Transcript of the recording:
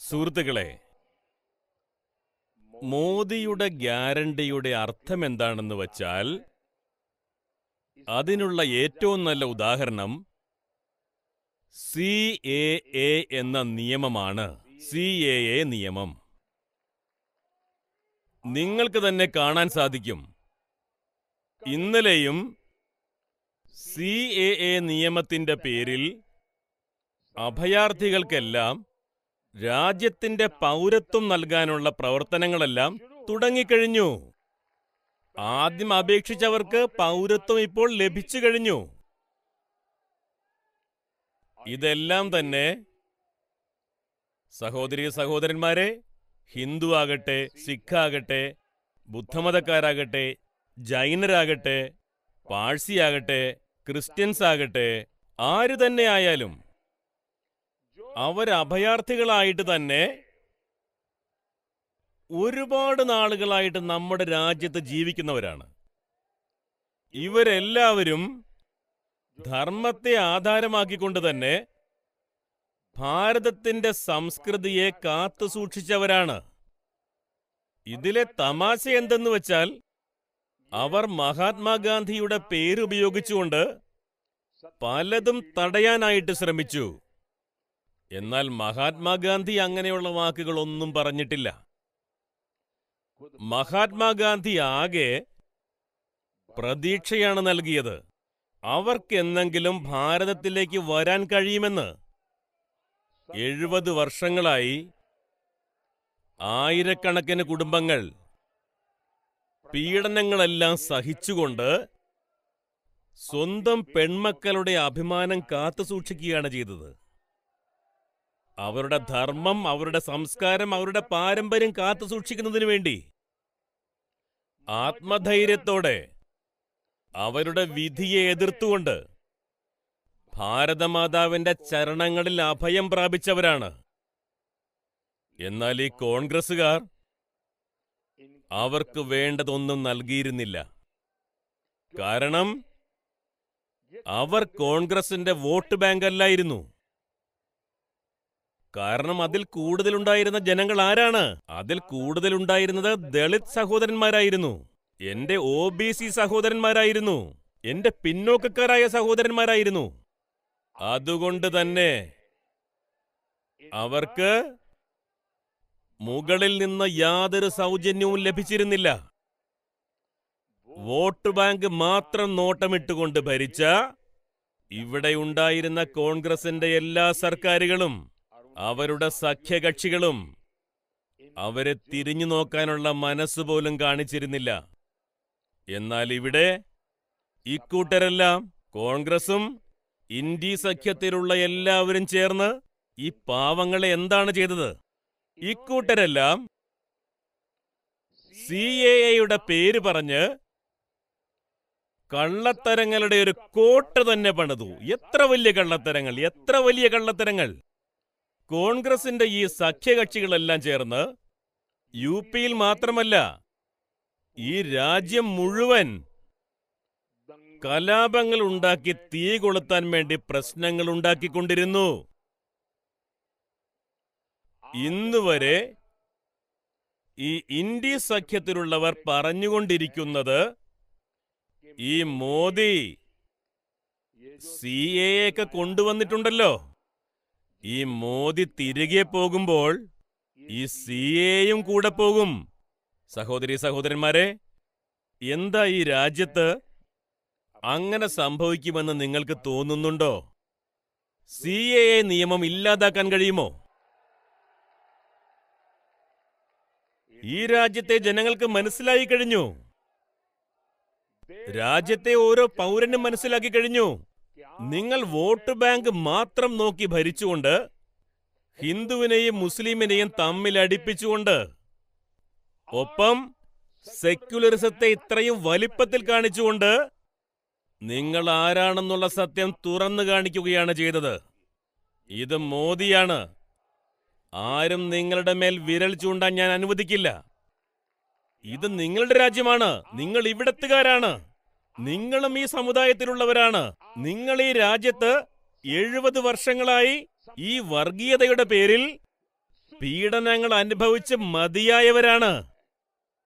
സുഹൃത്തുക്കളെ മോദിയുടെ ഗ്യാരണ്ടിയുടെ അർത്ഥം എന്താണെന്ന് വച്ചാൽ അതിനുള്ള ഏറ്റവും നല്ല ഉദാഹരണം സി എ എ എന്ന നിയമമാണ്. സി എ എ നിയമം. നിങ്ങൾക്ക് തന്നെ കാണാൻ സാധിക്കും. ഇന്നലെയും സി എ എ നിയമത്തിന്റെ പേരിൽ അഭയാർത്ഥികൾക്കെല്ലാം രാജ്യത്തിന്റെ പൗരത്വം നൽകാനുള്ള പ്രവർത്തനങ്ങളെല്ലാം തുടങ്ങിക്കഴിഞ്ഞു. ആദ്യം അപേക്ഷിച്ചവർക്ക് പൗരത്വം ഇപ്പോൾ ലഭിച്ചു കഴിഞ്ഞു. ഇതെല്ലാം തന്നെ സഹോദരി സഹോദരന്മാരെ ഹിന്ദു ആകട്ടെ സിഖ് ആകട്ടെ ബുദ്ധമതക്കാരാകട്ടെ ജൈനരാകട്ടെ പാഴ്സിയാകട്ടെ ക്രിസ്ത്യൻസ് ആകട്ടെ ആര് തന്നെ ആയാലും അവർ അഭയാർത്ഥികളായിട്ട് തന്നെ ഒരുപാട് നാളുകളായിട്ട് നമ്മുടെ രാജ്യത്ത് ജീവിക്കുന്നവരാണ്. ഇവരെല്ലാവരും ധർമ്മത്തെ ആധാരമാക്കിക്കൊണ്ട് തന്നെ ഭാരതത്തിന്റെ സംസ്കൃതിയെ കാത്തു സൂക്ഷിച്ചവരാണ്. ഇതിലെ തമാശ എന്തെന്ന് വെച്ചാൽ അവർ മഹാത്മാഗാന്ധിയുടെ പേരുപയോഗിച്ചുകൊണ്ട് പലതും തടയാനായിട്ട് ശ്രമിച്ചു. എന്നാൽ മഹാത്മാഗാന്ധി അങ്ങനെയുള്ള വാക്കുകളൊന്നും പറഞ്ഞിട്ടില്ല. മഹാത്മാഗാന്ധി ആകെ പ്രതീക്ഷയാണ് നൽകിയത്. അവർക്കെന്നെങ്കിലും ഭാരതത്തിലേക്ക് വരാൻ കഴിയുമെന്ന്. എഴുപത് വർഷങ്ങളായി ആയിരക്കണക്കിന് കുടുംബങ്ങൾ പീഡനങ്ങളെല്ലാം സഹിച്ചുകൊണ്ട് സ്വന്തം പെൺമക്കളുടെ അഭിമാനം കാത്തു സൂക്ഷിക്കുകയാണ് ചെയ്തത്. അവരുടെ ധർമ്മം അവരുടെ സംസ്കാരം അവരുടെ പാരമ്പര്യം കാത്തു സൂക്ഷിക്കുന്നതിന് വേണ്ടി. ആത്മധൈര്യത്തോടെ അവരുടെ വിധിയെ എതിർത്തുകൊണ്ട് ഭാരതമാതാവിന്റെ ചരണങ്ങളിൽ അഭയം പ്രാപിച്ചവരാണ്. എന്നാൽ ഈ കോൺഗ്രസുകാർ അവർക്ക് വേണ്ടതൊന്നും നൽകിയിരുന്നില്ല. കാരണം അവർ കോൺഗ്രസിന്റെ വോട്ട് ബാങ്ക് അല്ലായിരുന്നു കാരണം അതിൽ കൂടുതലുണ്ടായിരുന്ന ജനങ്ങൾ ആരാണ്? അതിൽ കൂടുതലുണ്ടായിരുന്നത് ദളിത് സഹോദരന്മാരായിരുന്നു. എന്റെ ഒ ബി സി സഹോദരന്മാരായിരുന്നു. എന്റെ പിന്നോക്കക്കാരായ സഹോദരന്മാരായിരുന്നു. അതുകൊണ്ട് തന്നെ അവർക്ക് മുകളിൽ നിന്ന് യാതൊരു സൗജന്യവും ലഭിച്ചിരുന്നില്ല. വോട്ട് ബാങ്ക് മാത്രം നോട്ടമിട്ടുകൊണ്ട് ഭരിച്ച ഇവിടെ ഉണ്ടായിരുന്ന കോൺഗ്രസിന്റെ എല്ലാ സർക്കാരുകളും അവരുടെ സഖ്യകക്ഷികളും അവരെ തിരിഞ്ഞു നോക്കാനുള്ള മനസ്സ് പോലും കാണിച്ചിരുന്നില്ല. എന്നാൽ ഇവിടെ ഇക്കൂട്ടരെല്ലാം കോൺഗ്രസും ഇന്ത്യ സഖ്യത്തിലുള്ള എല്ലാവരും ചേർന്ന് ഈ പാവങ്ങളെ എന്താണ് ചെയ്തത്? ഇക്കൂട്ടരെല്ലാം സി എ എയുടെ പേര് പറഞ്ഞ് കള്ളത്തരങ്ങളുടെ ഒരു കോട്ട തന്നെ പണിതു. എത്ര വലിയ കള്ളത്തരങ്ങൾ എത്ര വലിയ കള്ളത്തരങ്ങൾ? കോൺഗ്രസിന്റെ ഈ സഖ്യകക്ഷികളെല്ലാം ചേർന്ന് യു പിയിൽ മാത്രമല്ല ഈ രാജ്യം മുഴുവൻ കലാപങ്ങൾ ഉണ്ടാക്കി തീ കൊളുത്താൻ വേണ്ടി പ്രശ്നങ്ങൾ ഉണ്ടാക്കിക്കൊണ്ടിരുന്നു. ഇന്നുവരെ ഈ ഇന്ത്യ സഖ്യത്തിലുള്ളവർ പറഞ്ഞുകൊണ്ടിരിക്കുന്നത് ഈ മോദി സി എ ഒക്കെ കൊണ്ടുവന്നിട്ടുണ്ടല്ലോ. ഈ മോദി തിരികെ പോകുമ്പോൾ ഈ സി എയും കൂടെ പോകും. സഹോദരി സഹോദരന്മാരെ എന്താ ഈ രാജ്യത്ത് അങ്ങനെ സംഭവിക്കുമെന്ന് നിങ്ങൾക്ക് തോന്നുന്നുണ്ടോ? സി എ നിയമം ഇല്ലാതാക്കാൻ കഴിയുമോ? ഈ രാജ്യത്തെ ജനങ്ങൾക്ക് മനസ്സിലായി കഴിഞ്ഞു. രാജ്യത്തെ ഓരോ പൗരനും മനസ്സിലാക്കി കഴിഞ്ഞു. നിങ്ങൾ വോട്ട് ബാങ്ക് മാത്രം നോക്കി ഭരിച്ചുകൊണ്ട് ഹിന്ദുവിനെയും മുസ്ലിമിനെയും തമ്മിൽ അടിപ്പിച്ചുകൊണ്ട് ഒപ്പം സെക്യുലറിസത്തെ ഇത്രയും വലിപ്പത്തിൽ കാണിച്ചുകൊണ്ട് നിങ്ങൾ ആരാണെന്നുള്ള സത്യം തുറന്നു കാണിക്കുകയാണ് ചെയ്തത്. ഇത് മോദിയാണ്. ആരും നിങ്ങളുടെ മേൽ വിരൽ ചൂണ്ടാൻ ഞാൻ അനുവദിക്കില്ല. ഇത് നിങ്ങളുടെ രാജ്യമാണ്. നിങ്ങൾ ഇവിടത്തുകാരാണ്. നിങ്ങളും ഈ സമുദായത്തിലുള്ളവരാണ്. നിങ്ങൾ ഈ രാജ്യത്ത് എഴുപത് വർഷങ്ങളായി ഈ വർഗീയതയുടെ പേരിൽ പീഡനങ്ങൾ അനുഭവിച്ച് മതിയായവരാണ്.